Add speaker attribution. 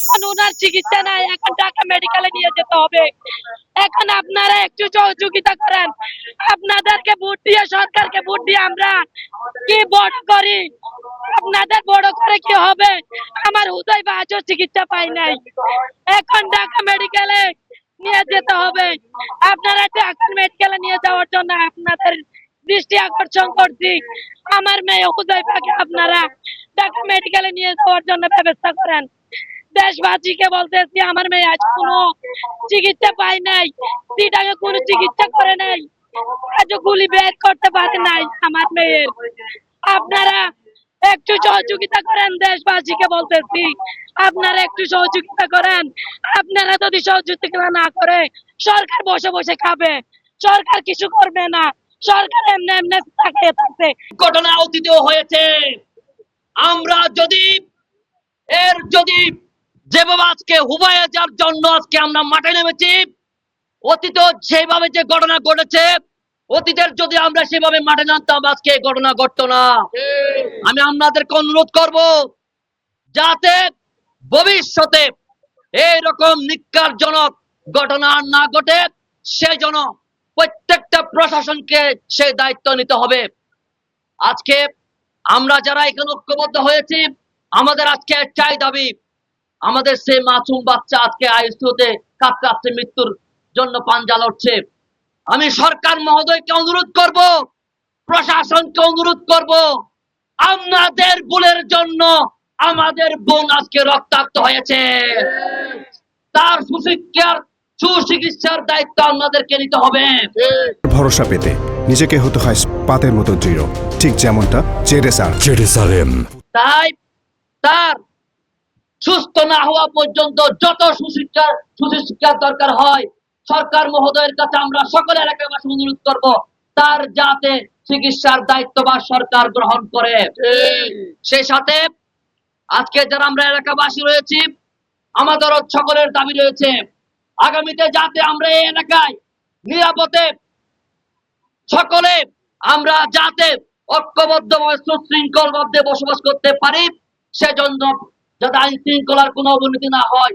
Speaker 1: এখন ওনার চিকিৎসা নাই, এখন ঢাকা মেডিকেলে নিয়ে যেতে হবে। এখন আপনারা একটু সহযোগিতা করেন। আপনাদেরকে ভোট দিয়ে, সরকারকে ভোট দিয়ে আমরা কি বড় করি? আপনাদের বড় করে কি হবে? আমার উদয় বাজও চিকিৎসা পাই নাই। এখন ঢাকা মেডিকেলে নিয়ে যেতে হবে। আপনারা ঢাকা মেডিকেলে নিয়ে যাওয়ার জন্য আপনাদের দৃষ্টি আকর্ষণ করছি। আমার মেয়ে উদয় পাকে আপনারা ঢাকা মেডিকেলে নিয়ে যাওয়ার জন্য ব্যবস্থা করেন। দেশবাসীকে বলতেছি, আমার মেয়ে আজ কোনো চিকিৎসা পায় নাই সিটাকে কোনো চিকিৎসা করে নাই, আজও গুলি বের করতে পারে নাই আমার মেয়ের। আপনারা একটু সহযোগিতা করেন দেশবাসীকে বলতেছি, আপনারা একটু সহযোগিতা করেন। আপনারা যদি সহযোগিতা না করে, সরকার বসে বসে খাবে। সরকার কিছু করবে না। সরকার এমনি এমনি তাকিয়ে থাকবে
Speaker 2: ঘটনা অতীতেও হয়েছে। আমরা যদি, এর যদি যেভাবে আজকে হুবাইয়া যার জন্য আজকে আমরা মাঠে নেমেছি, অতীত সেইভাবে যে ঘটনা ঘটেছে, অতীতের যদি আমরা সেভাবে মাঠে নামতাম, আজকে ঘটনা ঘটতো না। আমি আপনাদেরকে অনুরোধ করব, যাতে ভবিষ্যতে এই এইরকম নিকারজনক ঘটনা না ঘটে সেই জন্য প্রত্যেকটা প্রশাসনকে সে দায়িত্ব নিতে হবে। আজকে আমরা যারা এখানে ঐক্যবদ্ধ হয়েছি, আমাদের আজকে চাই দাবি আমাদের সেই মাসুম বাচ্চা আজকে আইসিউতে কাঁপতে মৃত্যুর জন্য পাঞ্জা লড়ছে। আমি সরকার মহোদয়কে অনুরোধ করব প্রশাসনকে অনুরোধ করব আমাদের ভুলের জন্য আমাদের বোন আজকে রক্তাক্ত হয়েছে। তার সুশিক্ষার সুচিকিৎসার দায়িত্ব আমাদেরকে নিতে হবে।
Speaker 3: ভরসা পেতে নিজেকে হতে হয় পাতের মতো দৃঢ় ঠিক যেমনটা
Speaker 2: তাই তার সুস্থ না হওয়া পর্যন্ত যত সুশিক্ষা সুশিক্ষার দরকার হয়, সরকার মহোদয়ের কাছে আমরা সকল এলাকাবাসী অনুরোধ করব, তার যাতে চিকিৎসার দায়িত্ব বা সরকার গ্রহণ করে। সেই সাথে আজকে যারা আমরা এলাকাবাসী রয়েছি, আমাদেরও সকলের দাবি রয়েছে, আগামীতে যাতে আমরা এই এলাকায় নিরাপদে সকলে আমরা যাতে ঐক্যবদ্ধ সুশৃঙ্খল ভাবে বসবাস করতে পারি, সেজন্য যাতে আইন শৃঙ্খলার কোনো অবনতি না হয়।